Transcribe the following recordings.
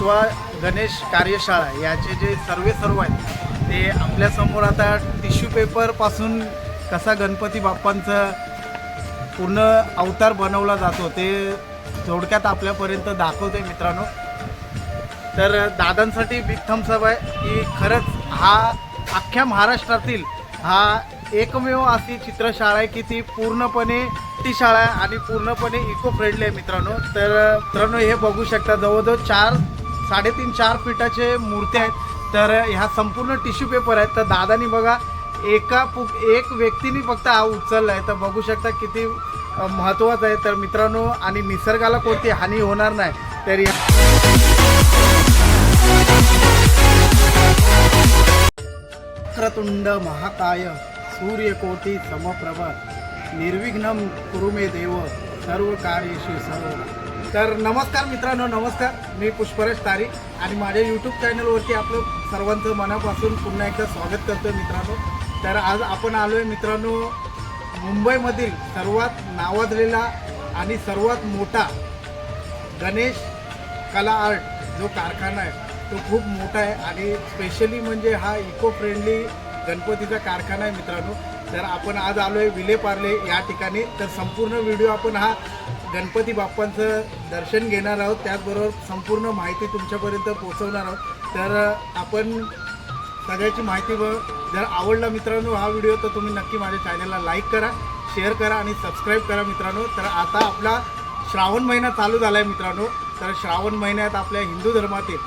विश्व गणेश कार्यशाळा याचे जे सर्वे सर्व आहेत ते आपल्यासमोर आता टिश्यू पेपरपासून कसा गणपती बाप्पांचं पूर्ण अवतार बनवला जातो ते थोडक्यात आपल्यापर्यंत दाखवते मित्रांनो. तर दादांसाठी बिग थम्सअप आहे की खरंच हा अख्ख्या महाराष्ट्रातील हा एकमेव अशी चित्रशाळा आहे की ती पूर्णपणे ती शाळा आहे आणि पूर्णपणे इको फ्रेंडली आहे मित्रांनो. तर मित्रांनो हे बघू शकता जवळजवळ चार साडेतीन चार फीटाचे मूर्त्या आहेत. तर ह्या संपूर्ण टिश्यू पेपर आहेत. तर दादानी बघा एका पु एक व्यक्तीने फक्त हा उचलला आहे तर बघू शकता किती महत्त्वाचं आहे. तर मित्रांनो आणि निसर्गाला कोणती हानी होणार नाही. तर वक्रतुंड महाकाय सूर्यकोटी समप्रभ निर्विघ्नम कुरुमे देव सर्व कार्यशी सर्व। तर नमस्कार मित्रांनो नमस्कार. मी पुष्पराज तारी आणि माझ्या यूट्यूब चॅनलवरती आपलं सर्वांचं मनापासून पुन्हा एकदा स्वागत करतो मित्रांनो. तर आज आपण आलो आहे मित्रांनो मुंबईमधील सर्वात नावाजलेला आणि सर्वात मोठा गणेश कला आर्ट जो कारखाना आहे तो खूप मोठा आहे आणि स्पेशली म्हणजे हा इको फ्रेंडली गणपतीचा कारखाना आहे मित्रांनो. तर आपण आज आलो आहे विलेपार्ले या ठिकाणी. तर संपूर्ण व्हिडिओ आपण हा गणपती बाप्पांचं दर्शन घेणार आहोत. त्याचबरोबर संपूर्ण माहिती तुमच्यापर्यंत पोहोचवणार आहोत. तर आपण सगळ्याची माहिती व जर आवडला मित्रांनो हा व्हिडिओ तर तुम्ही नक्की माझ्या चॅनलला लाईक करा शेअर करा आणि सबस्क्राईब करा मित्रांनो. तर आता आपला श्रावण महिना चालू झाला आहे मित्रांनो. तर श्रावण महिन्यात आपल्या हिंदू धर्मातील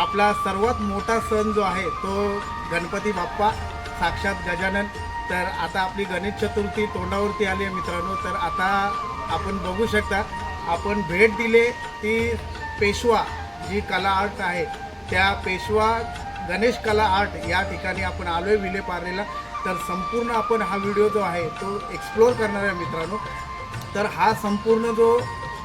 आपला सर्वात मोठा सण जो आहे तो गणपती बाप्पा साक्षात गजानन. तर आता आपली गणेश चतुर्थी तोंडावरती आली आहे मित्रांनो. तर आता आपण बघू शकता आपण भेट दिले ती पेशवा जी कला आर्ट आहे त्या पेशवा गणेश कला आर्ट या ठिकाणी आपण आलो आहे विलेपार्लेला तर संपूर्ण आपण हा व्हिडिओ जो आहे तो एक्सप्लोअर करणार आहे मित्रांनो. तर हा संपूर्ण जो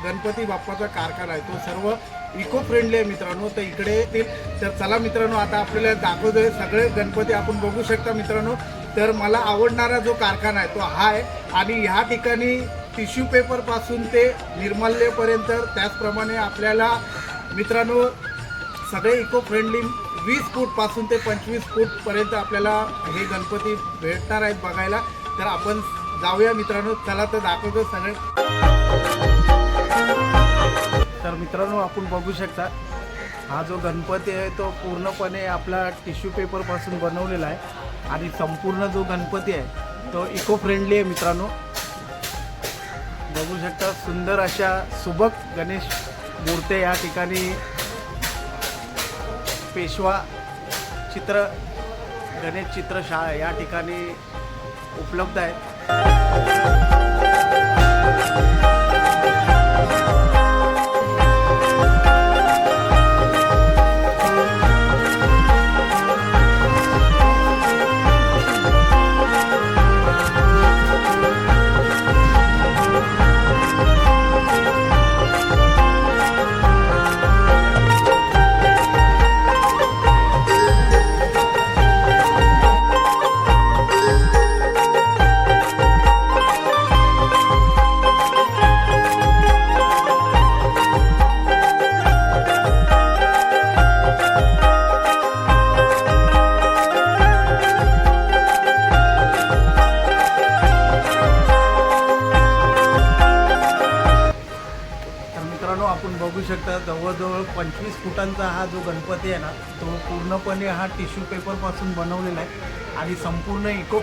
गणपती बाप्पाचा कारखाना आहे तो सर्व इको फ्रेंडली आहे मित्रांनो. तर इकडे येतील. तर चला मित्रांनो आता आपल्याला दाखवतोय सगळे गणपती आपण बघू शकता मित्रांनो. तर मला आवडणारा जो कारखाना आहे तो हा आहे. आणि ह्या ठिकाणी टिश्यू पेपरपासून ते निर्माल्यपर्यंत. त्याचप्रमाणे आपल्याला मित्रांनो सगळे इको फ्रेंडली वीस फूटपासून ते पंचवीस फूटपर्यंत आपल्याला हे गणपती भेटणार आहेत बघायला. तर आपण जाऊया मित्रांनो. चला तर दाखवतो सगळे. तर मित्रांनो आपण बघू शकता हा जो गणपती आहे तो पूर्णपणे आपला टिश्यू पेपरपासून बनवलेला आहे. आणि संपूर्ण जो गणपती आहे तो इको फ्रेंडली आहे मित्रांनो. बघू शकता सुंदर अशा सुबक गणेश मूर्त्या या ठिकाणी पेशवा चित्र गणेश चित्रशाळा या ठिकाणी उपलब्ध आहेत.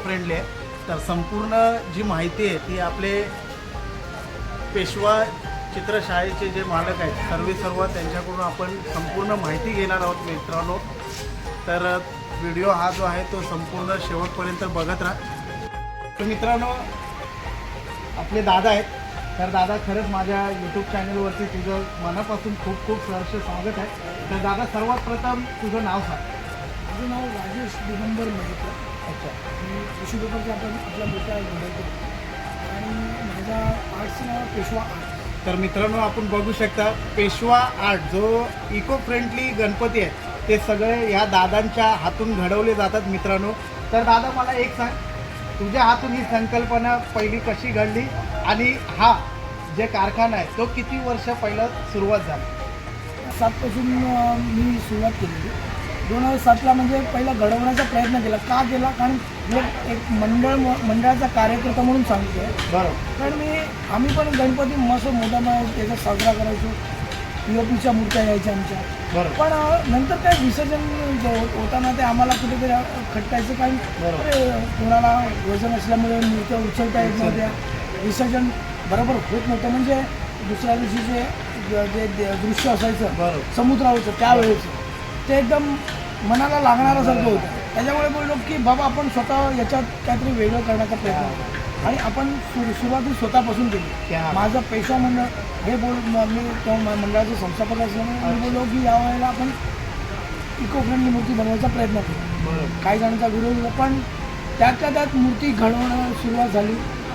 फ्रेंडली आहे. तर संपूर्ण जी माहिती आहे ती आपले पेशवा चित्रशाळेचे जे मालक आहेत सर्वे सर्व त्यांच्याकडून आपण संपूर्ण माहिती घेणार आहोत मित्रांनो. तर व्हिडिओ हा जो आहे तो संपूर्ण शेवटपर्यंत बघत राहा. तर मित्रांनो आपले दादा आहेत. तर दादा खरंच माझ्या यूट्यूब चॅनलवरती तुझं मनापासून खूप खूप सहर्ष स्वागत आहे. तर दादा सर्वात प्रथम तुझं नाव सांग. माझं नाव राजेश दिगंबर मलिक अच्छा. कृषी पेपरचा आपण आपला मोठा घडवतो आणि माझा आर्टचं नाव पेशवा आर्ट तर मित्रांनो आपण बघू शकता पेशवा आर्ट जो इको फ्रेंडली गणपती आहे ते सगळे ह्या दादांच्या हातून घडवले जातात मित्रांनो. तर दादा मला एक सांग. तुझ्या हातून ही संकल्पना पहिली कशी घडली? आणि हा जे कारखाना आहे तो किती वर्ष पहिलं सुरुवात झाली? सातपासून मी सुरुवात केलेली. दोन हजार सातला म्हणजे पहिला घडवण्याचा प्रयत्न केला. का केला? कारण एक मंडळ मंडळाचा कार्यकर्ता म्हणून सांगतोय. बरोबर. कारण मी आम्ही पण गणपती मस्त मोठा त्याचा साजरा करायचो. पी ओ पीच्या मूर्त्या यायच्या आमच्या. पण नंतर काय विसर्जन होताना ते आम्हाला कुठेतरी खटकायचं कारण कोणाला वजन असल्यामुळे मूर्त्या उचलता येत नव्हत्या. विसर्जन बरोबर होत नव्हतं. म्हणजे दुसऱ्या दिवशीचे जे- दृश्य असायचं समुद्रावरचं त्यावेळेचं. ते एकदम मनाला लागणाऱ्यासारखं होतं. त्याच्यामुळे बोललो की बाबा आपण स्वतः याच्यात काहीतरी वेगळं करण्याचा प्रयत्न करू. आणि आपण सुरू सुरुवाती स्वतःपासून केली. माझं पेशा मंडळ हे बोल म- त्या मंडळाचे संस्थापक असल्यामुळे मी बोललो की यावेळेला आपण इको फ्रेंडली मूर्ती बनवायचा प्रयत्न बरोबर काही जणांचा विरोध होता पण त्यातल्या त्यात मूर्ती घडवणं सुरुवात झाली.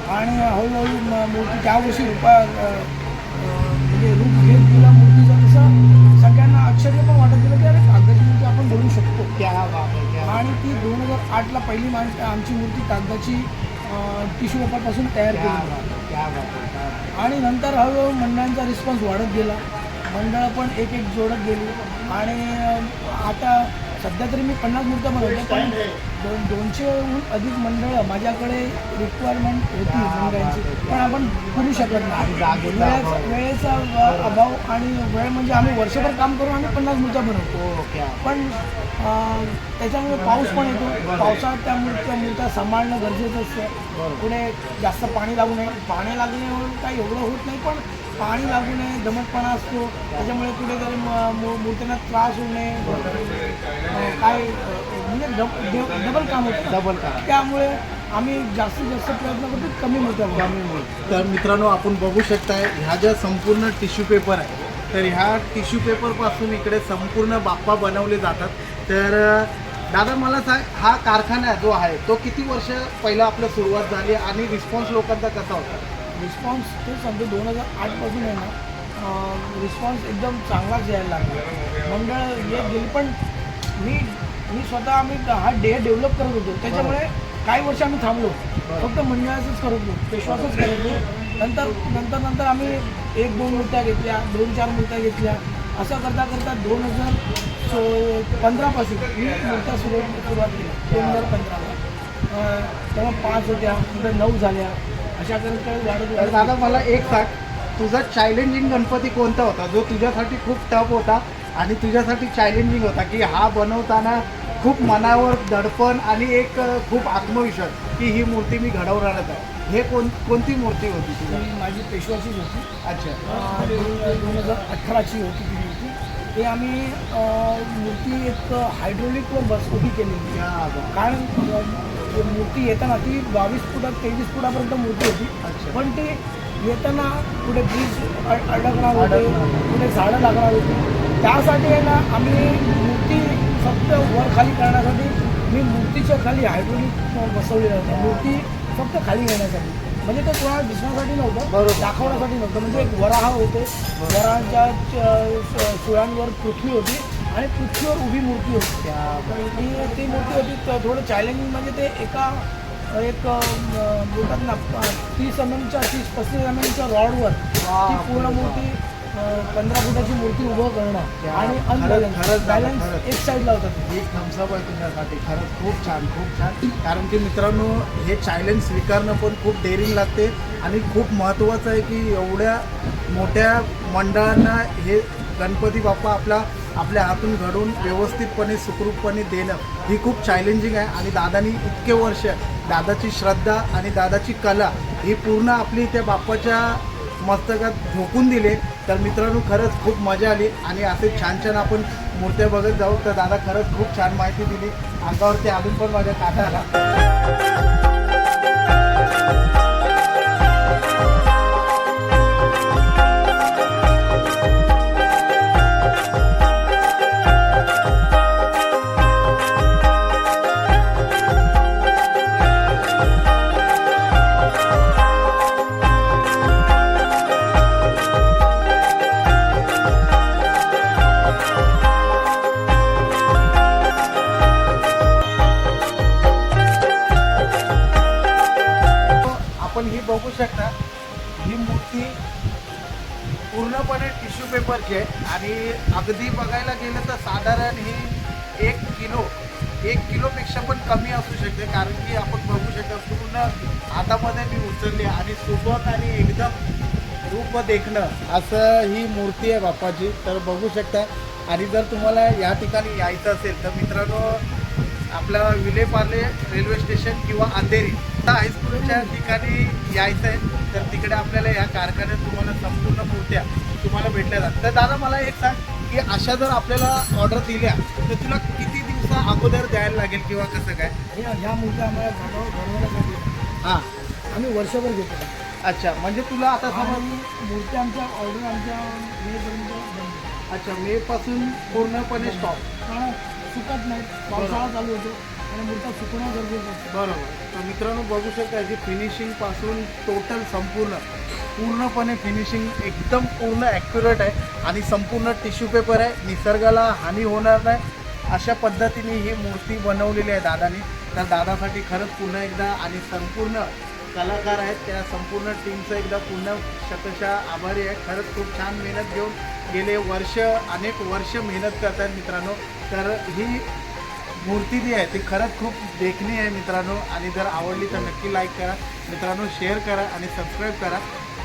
आणि हळूहळू मूर्ती त्या वर्षी रूपा म्हणजे रूप घेत गेला मूर्तीचं तसं सगळ्यांना आश्चर्य पण वाटत गेलं की अरे कागदाची बनवू शकतो. आणि ती दोन हजार आठला पहिली मान आमची मूर्ती कागदाची टिश्यू पेपरपासून तयार केली. आणि नंतर हळूहळू मंडळांचा रिस्पॉन्स वाढत गेला. मंडळं पण एक एक जोडत गेली. आणि आता सध्या तरी मी पन्नास मूर्त्या बनवतो पण दोन दोनशेहून अधिक मंडळं माझ्याकडे रिक्वायरमेंट होती मंडळांची. पण आपण करू शकत नाही. वेळेचा अभाव. वेळेचा अ- अभाव आणि वेळ म्हणजे आम्ही वर्षभर काम करून आम्ही पन्नास मूर्त्या बनवतो पण त्याच्यामुळे पाऊस पण येतो. पावसाळ्यात त्या मूर्त्या मूर्त्या सांभाळणं गरजेचं असतं. पुढे जास्त पाणी लागू नये. पाणी लागण्यावर काही एवढं होत नाही पण पाणी लागू नये दमटपणा असतो. त्याच्यामुळे कुठेतरी म- मू- मूर्तींना त्रास होऊ नये. काय म्हणजे डब- डब- डबल काम होतं. डबल करा त्यामुळे आम्ही जास्तीत जास्त प्रयत्न करतो कमी मूर्त्या बनवायला. तर मित्रांनो आपण बघू शकताय ह्या ज्या संपूर्ण टिश्यू पेपर आहे तर ह्या टिश्यू पेपरपासून इकडे संपूर्ण बाप्पा बनवले जातात. तर दादा मला सांग हा कारखाना जो आहे तो किती वर्ष पहिला आपलं सुरुवात झाली आणि रिस्पॉन्स लोकांचा कसा होता? रिस्पॉन्स ते सांगतो दोन हजार आठपासून आहे ना रिस्पॉन्स एकदम चांगलाच यायला लागला. मंडळ येत गेली पण मी मी स्वतः आम्ही हा डे डेव्हलप करत होतो. त्याच्यामुळे काही वर्ष आम्ही थांबलो. फक्त मंडळाचंच करत होतो. पेशवासच करत होतो. नंतर नंतर नंतर आम्ही एक दोन मूर्त्या घेतल्या दोन चार मूर्त्या घेतल्या. असं करता करता दोन हजार सो पंधरापासून मी मूर्त्या सुरू सुरुवात केली. दोन हजार पंधराला. अं, तेव्हा पाच होत्या नंतर नऊ झाल्या. तर दादा मला एक सांग. तुझा चॅलेंजिंग गणपती कोणता होता? जो तुझ्यासाठी खूप टफ होता आणि तुझ्यासाठी चॅलेंजिंग होता की हा बनवताना खूप मनावर दडपण आणि एक खूप आत्मविश्वास की ही मूर्ती मी घडवणारच आहे. हे कोण कोणती मूर्ती होती तुझी माझी पेशवाचीच होती. अच्छा. दोन हजार अठराची होती ती मूर्ती. ते आम्ही मूर्ती एक हायड्रोलिकवर बस उभी केलेली. कारण ते मूर्ती येताना ती बावीस फुटात तेवीस फुटापर्यंत मूर्ती होती. पण ते येताना कुठे ब्रिज अड- अडकणार होते. कुठे झाडं लागणार होती. त्यासाठी आहे ना आम्ही मूर्ती फक्त वर खाली करण्यासाठी मी मूर्तीच्या खाली हायड्रोलिक बसवलेलं होतं. मूर्ती फक्त खाली घेण्यासाठी. म्हणजे ते कोणाला दिसण्यासाठी नव्हतं बरोबर. दाखवण्यासाठी नव्हतं. म्हणजे एक वराह होते. वराहाच्या च- सुळांवर पृथ्वी होती. आणि पृथ्वीवर उभी मूर्ती होती. क्या बात. ती ती मूर्ती होती थोडं चॅलेंजिंग म्हणजे ते एका एक बोलतात ना तीस एम एमच्या तीस पस्तीस एम एमच्या रॉडवर ती पूर्ण मूर्ती पंधरा फुटाची मूर्ती उभं करणं आणि अनबॅलन्स बॅलन्स. एक साईडला होता ते. एक थम्सअप आहे तुझ्यासाठी खरंच खूप छान खूप छान. कारण की मित्रांनो हे चॅलेंज स्वीकारणं पण खूप डेअरिंग लागते आणि खूप महत्त्वाचं आहे की एवढ्या मोठ्या मंडळांना हे गणपती बाप्पा आपला आपल्या हातून घडून व्यवस्थितपणे सुखरूपपणे देणं ही खूप चॅलेंजिंग आहे. आणि दादानी इतके वर्ष दादाची श्रद्धा आणि दादाची कला ही पूर्ण आपली त्या बाप्पाच्या मस्तकात झोकून दिले. तर मित्रांनो खरंच खूप मजा आली. आणि असे छान छान आपण मूर्त्या बघत जाऊ. तर दादा खरंच खूप छान माहिती दिली. अंगावरती अजून पण माझ्या काटा आला. देखणं असं ही मूर्ती आहे बाप्पाची. तर बघू शकता. आणि जर तुम्हाला या ठिकाणी यायचं असेल तर मित्रांनो आपलं विलेपार्ले रेल्वे स्टेशन किंवा अंधेरी आता हायस्कूलच्या ठिकाणी यायचं आहे. तर तिकडे आपल्याला या कारखान्यात तुम्हाला संपूर्ण मूर्त्या तुम्हाला भेटल्या जातात. तर दादा मला एक सांग की अशा जर आपल्याला ऑर्डर दिल्या तर तुला किती दिवसा अगोदर द्यायला लागेल किंवा कसं काय? ह्या मूर्त्या आम्हाला घडवण्यासाठी. हां. आम्ही वर्षभर घेतो. अच्छा म्हणजे तुला आता समज आणि मूर्त्या आमच्या ऑर्डर आमच्या मेपर्यंत बनते अच्छा मे पासून पूर्णपणे स्टॉप कारण सुकत नाही. पावसाळा चालू होतो आणि मूर्त्या सुकणं गरजेचं असतं. बरोबर. तर मित्रांनो बघू शकता की फिनिशिंगपासून टोटल संपूर्ण पूर्णपणे फिनिशिंग एकदम पूर्ण ॲक्युरेट आहे आणि संपूर्ण टिश्यू पेपर आहे. निसर्गाला हानी होणार नाही. अशा पद्धतीने ही मूर्ती बनवलेली आहे दादानी. तर दादासाठी खरंच पुन्हा एकदा आणि संपूर्ण कलाकार आहेत. त्या संपूर्ण टीमचं एकदा पूर्ण शतशः आभारी आहे. खरंच खूप छान मेहनत घेऊन गेले वर्ष अनेक वर्ष मेहनत करतात मित्रांनो. तर ही मूर्ती जी आहे ती खरंच खूप देखणी आहे मित्रांनो. आणि जर आवडली तर नक्की लाईक करा. मित्रांनो शेअर करा आणि सबस्क्राईब करा.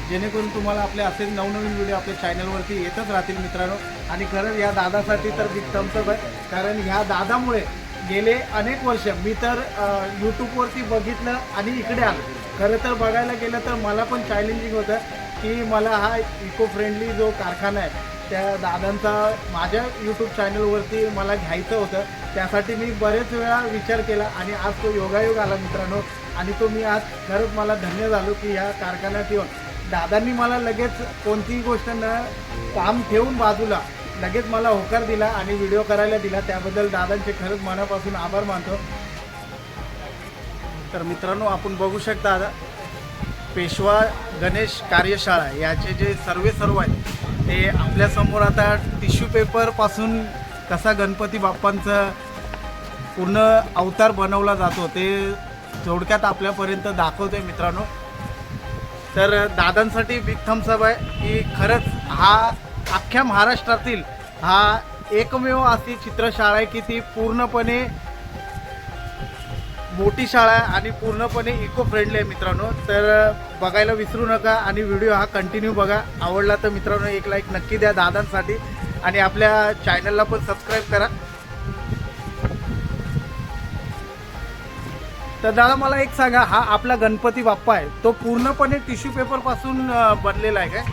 जेणेकरून तुम्हाला आपले असेच नवनवीन व्हिडिओ आपल्या चॅनलवरती येतच राहतील मित्रांनो. आणि खरंच या दादासाठी तर बिग थम्सअप आहे. कारण ह्या दादामुळे गेले अनेक वर्ष. मी तर यूट्यूबवरती बघितलं आणि इकडे आलो. खरं तर बघायला गेलं तर मला पण चॅलेंजिंग होतं की मला हा इको फ्रेंडली जो कारखाना आहे त्या दादांचा माझ्या यूट्यूब चॅनलवरती मला घ्यायचं होतं. त्यासाठी मी बरेच वेळा विचार केला आणि आज तो योगायोग आला मित्रांनो. आणि तो मी आज खरंच मला धन्य झालो की ह्या कारखान्यात येऊन. दादांनी मला लगेच कोणतीही गोष्ट न काम ठेवून बाजूला लगेच मला होकार दिला आणि व्हिडिओ करायला दिला. त्याबद्दल दादांचे खरंच मनापासून आभार मानतो. तर मित्रांनो आपण बघू शकता पेशवा गणेश कार्यशाळा याचे जे सर्वे सर्व आहेत ते आपल्यासमोर आता टिश्यू पेपरपासून कसा गणपती बाप्पांचं पूर्ण अवतार बनवला जातो ते थोडक्यात आपल्यापर्यंत दाखवतोय मित्रांनो. तर दादांसाठी बिग थम्सअप आहे की खरंच हा अख्ख्या महाराष्ट्रातील हा एकमेव अशी चित्रशाळा आहे की ती पूर्णपणे मोठी शाळा आहे आणि पूर्णपणे इको फ्रेंडली आहे मित्रांनो. तर बघायला विसरू नका आणि व्हिडिओ हा कंटिन्यू बघा. आवडला तर मित्रांनो एक लाईक नक्की द्या दादांसाठी. आणि आपल्या चॅनलला पण सबस्क्राईब करा. तर दादा मला एक सांगा हा आपला गणपती बाप्पा आहे. तो पूर्णपणे टिश्यू पेपरपासून बनलेला आहे काय?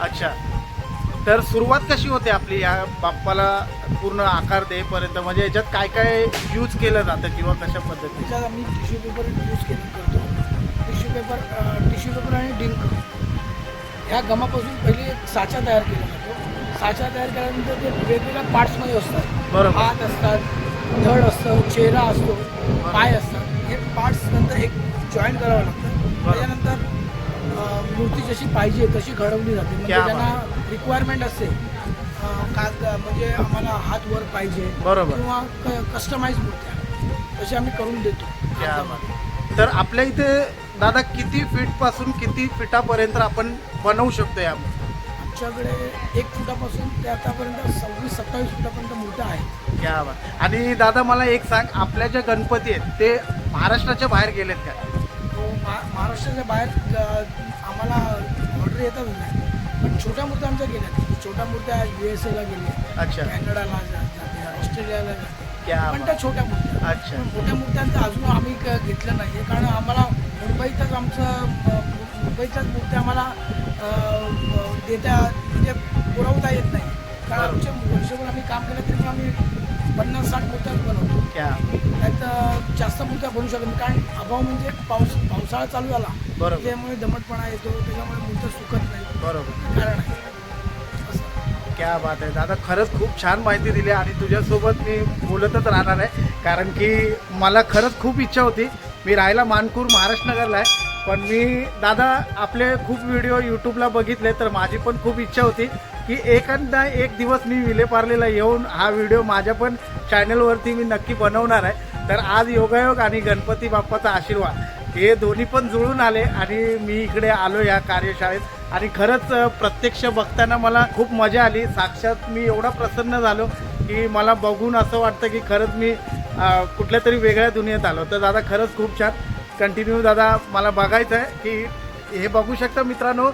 अच्छा. तर सुरुवात कशी होते आपली? या बाप्पाला पूर्ण आकार देईपर्यंत म्हणजे याच्यात काय काय यूज केलं जातं किंवा कशा पद्धतीने? त्याच्यात आम्ही टिश्यू पेपर यूज केलं. करतो टिश्यू पेपर टिश्यू पेपर आणि डिंक ह्या गमापासून पहिले एक साचा तयार केला जातो. साचा तयार केल्यानंतर ते वेगवेगळ्या पार्ट्समध्ये असतात. बरोबर. हात असतात धड असतं चेहरा असतो पाय असतात. हे पार्ट्स नंतर एक जॉईन करावं लागतं. त्याच्यानंतर मूर्ती जशी पाहिजे तशी घडवली जाते. म्हणजे क्या त्यांना रिक्वायरमेंट असते काग म्हणजे आम्हाला हात वर पाहिजे बरोबर. किंवा कस्टमाइज मूर्त्या. तशी आम्ही करून देतो. तर आपल्या इथे दादा किती फीटपासून किती फिटापर्यंत आपण बनवू शकतो या आमच्याकडे एक फुटापासून ते आतापर्यंत सव्वीस सत्तावीस फुटापर्यंत मूर्त्या आहेत. क्या बात. आणि दादा मला एक सांग आपल्या ज्या गणपती आहेत ते महाराष्ट्राच्या बाहेर गेलेत का? तो महा महाराष्ट्राच्या बाहेर आम्हाला ऑर्डर येतच नाही. पण छोट्या मूर्त्या आमच्या गेल्या छोट्या मूर्त्या यू एस एला गेल्या. अच्छा. कॅनडाला जाते. ऑस्ट्रेलियाला जाते. पण त्या छोट्या मूर्त्या. अच्छा. मोठ्या मूर्त्यांचं अजून आम्ही घेतलं नाही. कारण आम्हाला मुंबईतच आमचं मुंबईच्याच मूर्त्या आम्हाला देता म्हणजे पुरवता येत नाही. कारण. आमच्या वर्षभर आम्ही काम केलं तरी आम्ही पन्नास साठ मूर्त्याच बनवतो. क्या? त्यात जास्त मूर्त्या बनवू शकत नाही. कारण अभाव म्हणजे पाऊस पावसाळा चालू झाला. बरोबर. त्यामुळे दमटपणा येतो. त्याच्यामुळे मूर्त्या सुकत नाही. बरोबर. कारण आहे. क्या बात आहे. दादा खरंच खूप छान माहिती दिली आणि तुझ्यासोबत मी बोलतच राहणार आहे. कारण की मला खरंच खूप इच्छा होती. मी राहायला मानकूर महाराष्ट्र नगरला आहे. पण मी दादा आपले खूप व्हिडिओ यूट्यूबला बघितले तर माझी पण खूप इच्छा होती की एकांदा एक दिवस मी विलेपार्लेला येऊन हा व्हिडिओ माझ्या पण चॅनलवरती मी नक्की बनवणार आहे. तर आज योगायोग आणि गणपती बाप्पाचा आशीर्वाद हे दोन्ही पण जुळून आले आणि मी इकडे आलो या कार्यशाळेत. आणि खरंच प्रत्यक्ष बघताना मला खूप मजा आली. साक्षात मी एवढा प्रसन्न झालो की मला बघून असं वाटतं की खरंच मी कुठल्या तरी वेगळ्या दुनियेत आलो. तर दादा खरंच खूप छान. कंटिन्यू दादा. मला बघायचं आहे की हे बघू शकता मित्रांनो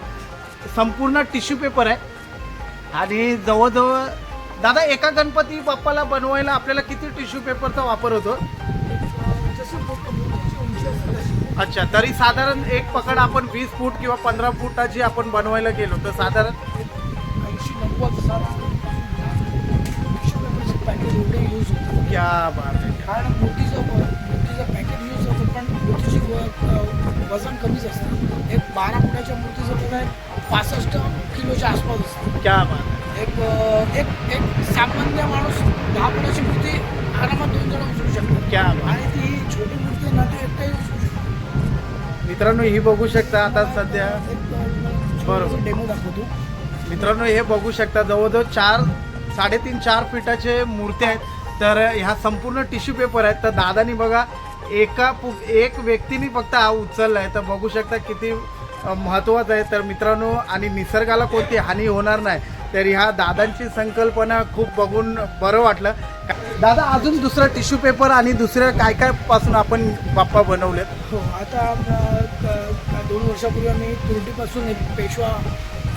संपूर्ण टिश्यू पेपर आहे. आणि जवळजवळ दादा एका गणपती बाप्पाला बनवायला आपल्याला किती टिश्यू पेपरचा वापर होतो? अच्छा तरी साधारण एक पकड आपण वीस फूट किंवा पंधरा फुटाची आपण बनवायला गेलो तर साधारण? ऐंशी नव्वद क्या बात आहे. मूर्तीची वजन कमीच असतं. एक बारा फुटाच्या मूर्तीचं वजन पासष्ट किलोच्या आसपास असतं. क्या बात. आहे एक एक एक सामान्य माणूस दहा फुटाची मूर्ती आरामात दोन जण उचलू शकतो. क्या बात. आणि ती छोटी मूर्ती आहे ना ती एकटाही उचलू शकतो. मित्रांनो ही बघू शकता आता सध्या. एक बरोबर. डेमो दाखवतो. मित्रांनो हे बघू शकता जवळजवळ चार साडेतीन चार फीटाचे मूर्ती आहेत. तर ह्या संपूर्ण टिश्यू पेपर आहेत. तर दादानी बघा एका पु- एक व्यक्तीने फक्त हा उचलला आहे. तर बघू शकता किती महत्त्वाचं आहे. तर मित्रांनो आणि निसर्गाला कोणती हानी होणार नाही. तर ह्या दादांची संकल्पना खूप बघून बरं वाटलं. दादा अजून दुसरं टिश्यू पेपर आणि दुसऱ्या काय काय पासून आपण बाप्पा बनवलेत? हो आता दोन वर्षापूर्वी आम्ही तुरटीपासून एक पेशवा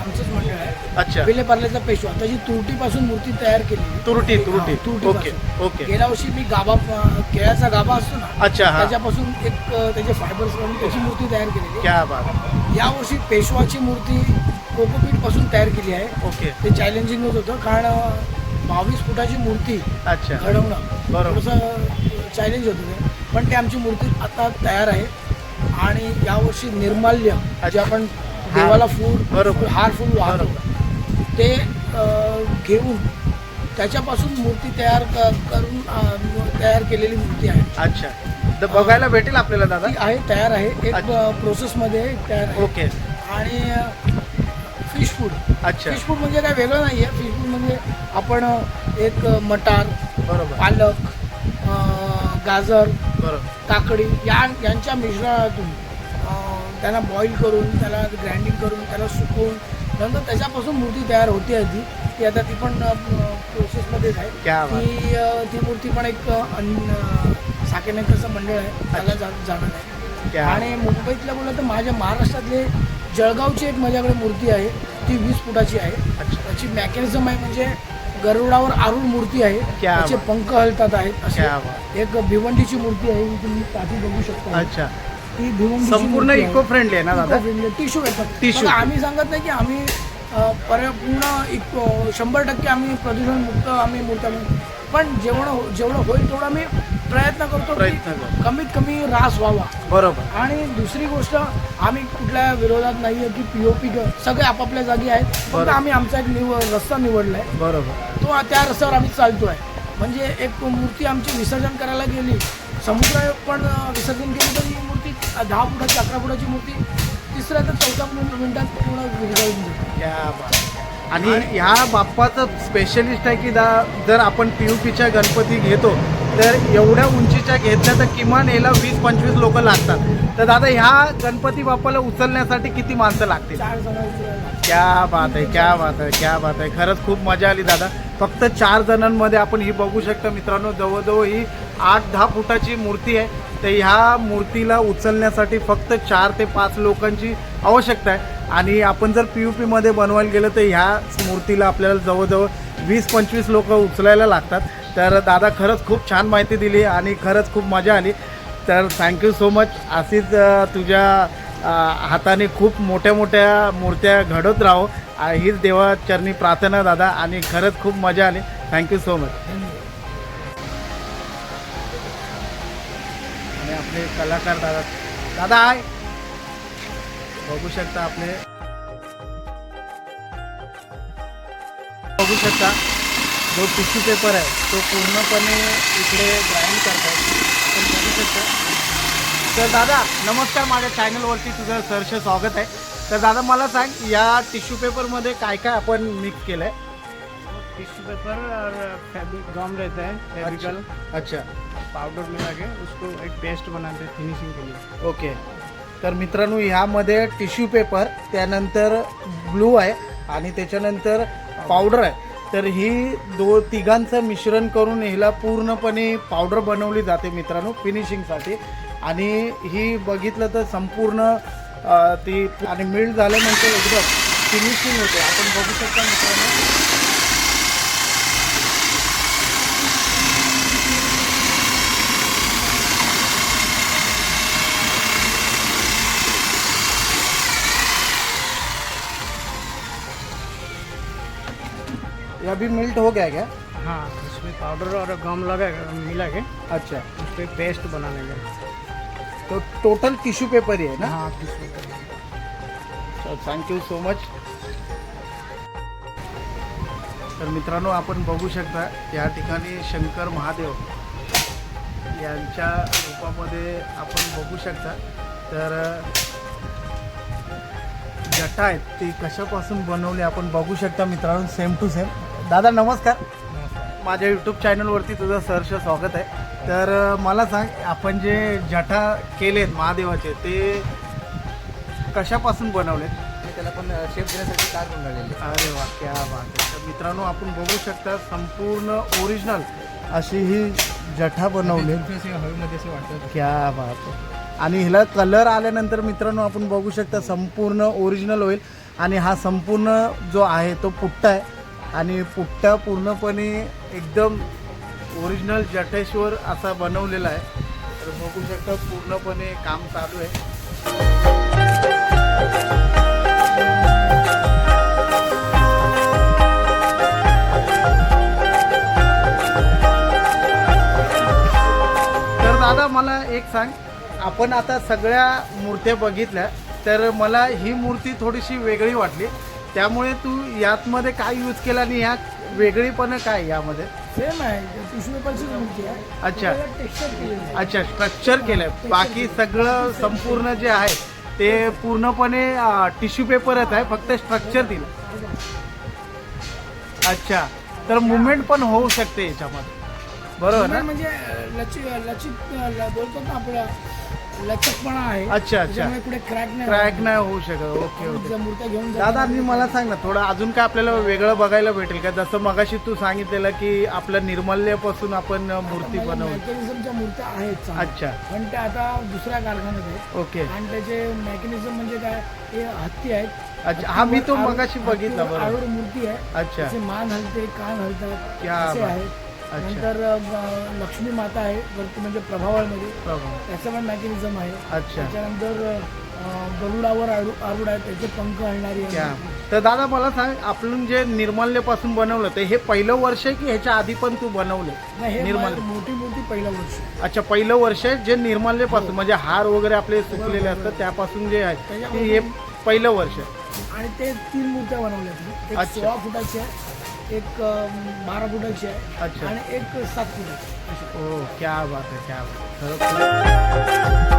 आमचंच मंडळ आहे. अच्छा. विलेपार्ल्याचा पेशवा. त्याची तुरटीपासून मूर्ती तयार केली. तुरटी तुरटी. तुरटीपासून. Okay okay. गेल्या वर्षी मी गाभा केळ्याचा गाभा असतो ना अच्छा हा. त्याच्यापासून एक त्याचे फायबर्स त्याची मूर्ती तयार केलेली. क्या बात. यावर्षी पेशवाची मूर्ती कोकोपीटपासून तयार केली आहे. ओके. ते चॅलेंजिंगच होतं कारण बावीस फुटाची मूर्ती अच्छा. घडवणं बरोबर. चॅलेंज होतं पण ते आमची मूर्ती आता तयार आहे. आणि यावर्षी निर्माल्य जे आपण देवाला फूल बरोबर. हार फूल वाहतो. ते घेऊन त्याच्यापासून मूर्ती तयार करून तयार केलेली मूर्ती आहे. अच्छा. तर बघायला भेटेल आपल्याला दादा? आहे तयार आहे. एक. प्रोसेसमध्ये तयार ओके. आणि फिश फूड अच्छा. फिश फूड म्हणजे काय वेगळं नाही आहे फिश फूड म्हणजे आपण एक मटार बरोबर. पालक गाजर बरोबर. काकडी या यांच्या मिश्रणातून त्याला बॉईल करून त्याला ग्राइंडिंग करून त्याला सुकवून नंतर त्याच्यापासून मूर्ती तयार होती आहे ती आता ती पण प्रोसेसमध्येच आहे. ती ती मूर्ती पण एक साकेनेकरचं मंडळ आहे त्याला जा जाणार आहे. आणि मुंबईतल्या बोललं तर माझ्या महाराष्ट्रातले जळगावची एक माझ्याकडे मूर्ती आहे ती वीस फुटाची आहे. त्याची मेकॅनिझम आहे म्हणजे गरुडावर आरूढ मूर्ती आहे त्याचे. पंख हलतात आहेत असे. एक भिवंडीची मूर्ती आहे तुम्ही पाठी बघू शकता. अच्छा. ती संपूर्ण इको फ्रेंडली आहे ना दादा? Tissue Tissue. बघा, आम्ही सांगत नाही की आम्ही अ, पर्या पूर्ण इको शंभर टक्के आम्ही प्रदूषण मुक्त आम्ही मूर्त्या. पण जेवढं हो- जेवढं होईल तेवढं आम्ही प्रयत्न करतो की प्रयत्न करतो. कमीत कमी रास व्हावा. बरोबर. आणि दुसरी गोष्ट आम्ही कुठल्या विरोधात नाही आहे की पी ओ पी सगळे आपापल्या जागी आहेत. फक्त. आम्ही आमचा एक निव रस्ता निवडला आहे बरोबर. तो त्या रस्त्यावर आम्ही चालतोय. म्हणजे एक मूर्ती आमची विसर्जन करायला गेली. समुद्र पण विसर्जन केली तर दहा फुटाची अकरा फुटाची मूर्ती. तिसऱ्या तर चौथ्या मिनिट- मिनिटात पूर्ण विरघळून जाते क्या बात. आणि ह्या बाप्पाचं स्पेशलिस्ट आहे की दा जर आपण पी यू पीच्या गणपती घेतो तर एवढ्या उंचीच्या घेतल्या तर किमान याला वीस पंचवीस लोक लागतात. तर दादा ह्या गणपती बाप्पाला उचलण्यासाठी किती माणसं लागतील? चार जणांची क्या बात आहे क्या बात आहे क्या बात आहे. खरंच खूप मजा आली दादा. फक्त चार जणांमध्ये आपण ही बघू शकता मित्रांनो जवळजवळ ही आठ दहा फुटाची मूर्ती आहे. तर ह्या मूर्तीला उचलण्यासाठी फक्त चार ते पाच लोकांची आवश्यकता आहे. आणि आपण जर पी यू पीमध्ये बनवायला गेलं तर ह्या मूर्तीला आपल्याला जवळजवळ वीस पंचवीस लोक उचलायला लागतात. तर दादा खरंच खूप छान माहिती दिली आणि खरंच खूप मजा आली. तर थँक्यू सो मच अशीच तुझ्या हाताने खूप मोठ्या मोठ्या मूर्त्या घडत राहो. हीच देवाचरणी प्रार्थना दादा आणि खरंच खूप मजा आली. थँक्यू सो मच आपले कलाकार दादा. दादा हाय. बघू शकता आपले. बघू शकता जो टिश्यू पेपर आहे तो पूर्णपणे इकडे ग्राइंड करतात आपण बघू शकता. तर दादा नमस्कार. माझ्या चॅनलवरती तुझं सहर्ष स्वागत आहे. तर दादा मला सांग या टिश्यू पेपरमध्ये काय काय आपण मिक्स केलं आहे टिश्यू पेपर और फैब्रिक गम रहता है फेविकल अच्छा. पावडर मिला के उसको एक पेस्ट बनाते हैं फिनिशिंग के लिए। ओके तर मित्रांनो ह्यामध्ये टिश्यू पेपर त्यानंतर ग्लू आहे आणि त्याच्यानंतर पावडर आहे. तर ही दो तिघांचं मिश्रण करून हिला पूर्णपणे पावडर बनवली जाते मित्रांनो फिनिशिंगसाठी आणि ही बघितलं तर संपूर्ण ती आणि मिल्ट झाल्यानंतर एकदम फिनिशिंग होते. आपण बघू शकता मित्रांनो. ये अभी मिल्ट हो गया क्या? हाँ उसमें पाउडर और गम लगा मिला के अच्छा। उस पर पेस्ट बनाने का तो टोटल टिश्यू पेपर ही आहे ना? हाँ tissue paper thank you so much तर मित्रांनो आपण बघू शकता या ठिकाणी शंकर महादेव यांच्या रूपामध्ये आपण बघू शकता. तर जटा आहेत ती कशापासून बनवली आपण बघू शकता मित्रांनो सेम टू सेम दादा नमस्कार. माझ्या यूट्यूब चॅनलवरती तुझं सहर्ष स्वागत आहे. तर मला सांग आपण जे जटा केलेत महादेवाचे ते कशापासून बनवलेत? त्याला पण शेप देण्यासाठी कार बनवलेली अरे वा क्या बात आहे. तर मित्रांनो आपण बघू शकता संपूर्ण ओरिजिनल अशी ही जठा बनवली हवेमध्ये असं वाटतं क्या बात आहे. आणि हिला कलर आल्यानंतर मित्रांनो आपण बघू शकता संपूर्ण ओरिजिनल होईल. आणि हा संपूर्ण जो आहे तो पुट्टा आहे. आणि पुट्टा पूर्णपणे एकदम ओरिजिनल जटेश्वर असा बनवलेला आहे. तर बघू शकता पूर्णपणे काम चालू आहे. तर दादा मला एक सांग. आपण आता सगळ्या मूर्त्या बघितल्या तर मला ही मूर्ती थोडीशी वेगळी वाटली. त्यामुळे तू यातमध्ये काय यूज केला आणि ह्या वेगळीपणा काय यामध्ये? सेम आहे. टिश्यू पेपरचीच मूर्ती आहे. अच्छा. टेक्स्चर केलेलं आहे. अच्छा स्ट्रक्चर केलंय. बाकी सगळं संपूर्ण जे आहे ते पूर्णपणे टिश्यू पेपरच आहे फक्त स्ट्रक्चर दिलं. अच्छा. तर मुवमेंट पण होऊ शकते याच्यामध्ये. बरोबर ना? म्हणजे लचित लचित बोलतो ना आपला लचकपणा आहे. अच्छा अच्छा. त्याच्यामुळे कुठे क्रॅक नाही क्रॅक नाही होऊ शकत. Okay okay. ज्या मूर्त्या घेऊन दादा मी मला सांग ना थोडं अजून काय आपल्याला वेगळं बघायला भेटेल का? जसं मगाशी तू सांगितलेलं की आपलं निर्मल्यापासून आपण मूर्ती बनवली. मेकॅनिझमच्या मूर्त्या आहेत चांगल्या. अच्छा. पण त्या आता दुसऱ्या कारखान्यात आहेत. ओके. आणि त्याचे मेकॅनिझम म्हणजे काय? हे हत्ती आहेत. अच्छा हा मी तो मगाशी बघितला बरोबर. आरूढ मूर्ती आहे. अच्छा. त्याचे मान हलते कान हलतात क्या असे बात. आहेत. अच्छा. नंतर अ, लक्ष्मी माता आहे वरती म्हणजे प्रभावळमध्ये. प्रभू. त्याचं पण मेकॅनिझम आहे. अच्छा. त्याच्यानंतर अ, गरुडावर आरू आरूढ आहे त्याचे पंख हलणारी आहे. क्या? तर दादा मला सांग आपण जे निर्मल्यापासून बनवलं ते हे पहिलं वर्ष आहे की ह्याच्या आधी पण तू बनवले? नाही, हे मोठी मोठी पहिलं वर्ष. अच्छा पहिलं वर्ष आहे जे निर्मल्यापासून म्हणजे हार वगैरे आपले सुकलेले असतात त्यापासून जे आहे ते हे पहिलं वर्ष आहे. आणि ते तीन मूर्त्या बनवल्या आहेत. एक अच्छा. सोळा फुटाची आहे एक बारा फुटाची आहे अच्छा आणि एक सात फुटाची अशी. ओ क्या बात आहे क्या बात खरोखर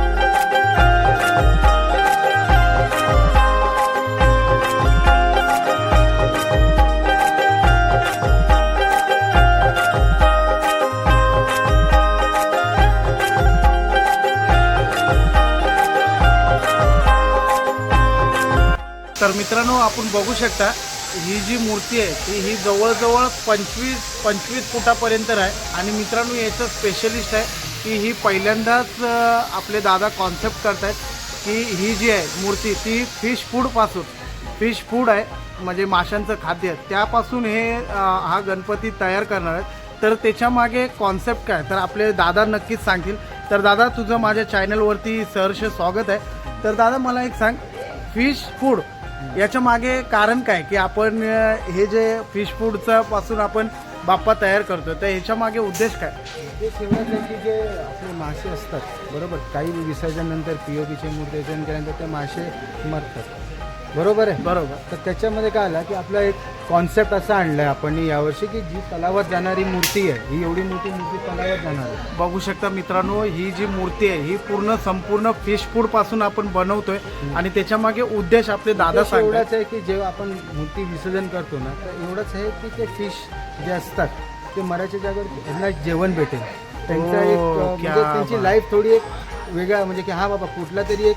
तर मित्रांनो आपण बघू शकता ही जी मूर्ती आहे ती ही जवळजवळ पंचवीस पंचवीस फुटापर्यंत आहे आणि मित्रांनो याचं स्पेशलिस्ट आहे की ही पहिल्यांदाच आपले दादा कॉन्सेप्ट करतायत की ही जी आहे मूर्ती ती फिश फूडपासून फिश फूड आहे म्हणजे माशांचं खाद्य. त्यापासून हे हा गणपती तयार करणार आहेत तर त्याच्यामागे कॉन्सेप्ट काय? तर आपले दादा नक्कीच सांगतील. तर दादा तुझं माझ्या चॅनलवरती सहर्ष स्वागत आहे. तर दादा मला एक सांग फिश फूड याच्या मागे कारण काय? की आपण हे जे फिश फूडचं पासून आपण बाप्पा तयार करतो तर ह्याच्या मागे उद्देश काय? उद्देश एवढाच आहे की जे आपले मासे असतात बरोबर? काही विसर्जनानंतर पी ओ पीचे मूर्ती विसर्जन केल्यानंतर ते मासे मरतात. बरोबर आहे? बरोबर. तर त्याच्यामध्ये काय आलं की आपला एक कॉन्सेप्ट असा आणला आहे आपण यावर्षी की जी तलावात जाणारी मूर्ती आहे ही एवढी मोठी मूर्ती तलावात जाणार आहे. बघू शकता मित्रांनो ही जी मूर्ती आहे ही पूर्ण संपूर्ण फिश फूडपासून आपण बनवतोय. आणि त्याच्यामागे उद्देश आपले दादा उद्देश सांगतात एवढाच आहे की जेव्हा आपण मूर्ती विसर्जन करतो ना तर एवढंच आहे की ते फिश जे असतात ते मराठीच्या जागेवर त्यांना जेवण भेटेल. त्यांचा एक ओ, अं, क्या म्हणजे त्यांची बात. लाईफ थोडी एक वेगळा म्हणजे की हा बाबा कुठला तरी एक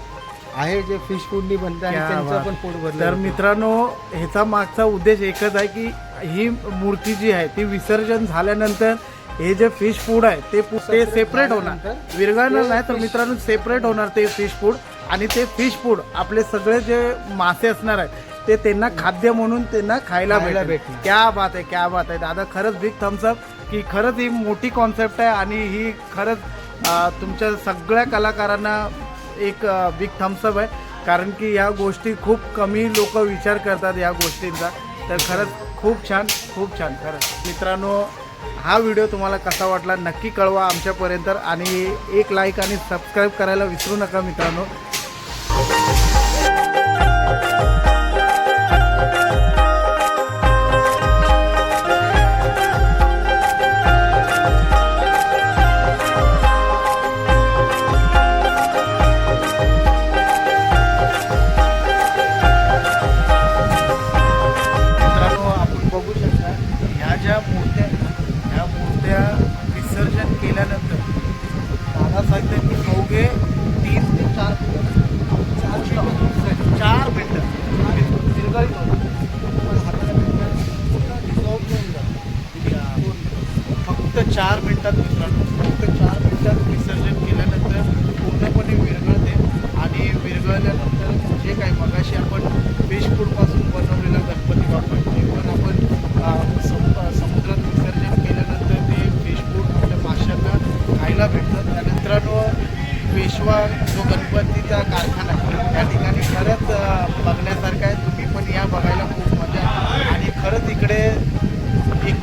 आहे जे फिश फूडनी बनतं आणि त्यांचं. पण पोट भरलं तर. मित्रांनो ह्याचा मागचा उद्देश एकच आहे की ही मूर्ती जी आहे ती विसर्जन झाल्यानंतर हे जे फिश फूड आहे ते ते सेपरेट होणार विरघळणार नाही तर मित्रांनो सेपरेट होणार ते फिश फूड आणि ते फिश फूड आपले सगळे जे मासे असणार आहेत ते त्यांना खाद्य म्हणून त्यांना खायला भेटेल. क्या बात आहे क्या बात आहे दादा खरंच बिग थम्सअप की खरंच ही मोठी कॉन्सेप्ट आहे आणि ही खरंच तुमच्या सगळ्या कलाकारांना एक बिग थम्सअप आहे. कारण की या गोष्टी खूप कमी लोक विचार करतात या गोष्टींचा. तर खरंच खूप छान खूप छान खरंच. मित्रांनो हा व्हिडिओ तुम्हाला कसा वाटला नक्की कळवा आमच्यापर्यंत. आणि एक लाईक आणि सबस्क्राईब करायला विसरू नका मित्रांनो.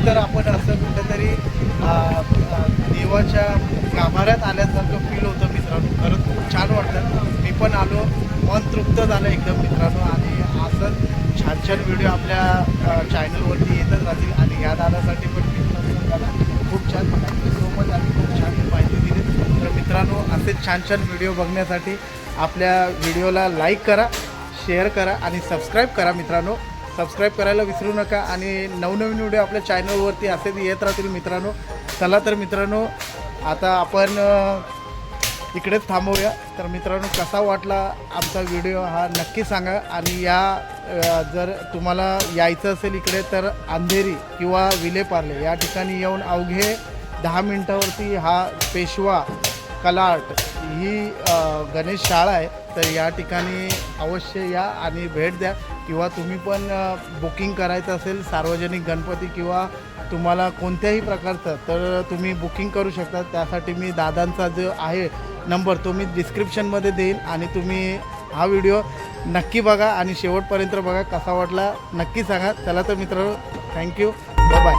तर आपण असं कुठेतरी देवाच्या गाभाऱ्यात आल्यासारखं फील होतं मित्रांनो. खरंच खूप छान वाटतं मी पण आलो मन तृप्त झालं एकदम मित्रांनो. आणि असंच छान छान व्हिडिओ आपल्या चॅनलवरती येतच राहतील. आणि या दादासाठी पण मी खूप छान थँक्यू सो मच आणि खूप छान माहिती दिली. तर मित्रांनो असेच छान छान व्हिडिओ बघण्यासाठी आपल्या व्हिडिओला लाईक करा शेअर करा आणि सबस्क्राईब करा मित्रांनो. सबस्क्राईब करायला विसरू नका आणि नवनवीन व्हिडिओ आपल्या चॅनलवरती असेच येत राहतील मित्रांनो. चला तर मित्रांनो आता आपण इकडेच थांबवूया. तर मित्रांनो कसा वाटला आमचा व्हिडिओ हा नक्की सांगा. आणि या जर तुम्हाला यायचं असेल इकडे तर अंधेरी किंवा विलेपार्ले या ठिकाणी येऊन अवघे दहा मिनटावरती हा पेशवा कलाट ही गणेश शाळा आहे. तर या ठिकाणी अवश्य या आणि भेट द्या. किंवा तुम्ही पण बुकिंग करायचं असेल सार्वजनिक गणपती किंवा तुम्हाला कोणत्याही प्रकारचं तर तुम्ही बुकिंग करू शकता. त्यासाठी मी दादांचा जो आहे नंबर तो मी डिस्क्रिप्शनमध्ये देईन आणि तुम्ही हा व्हिडिओ नक्की बघा आणि शेवटपर्यंत बघा कसा वाटला. नक्की सांगा. चला तर मित्र थँक्यू बाय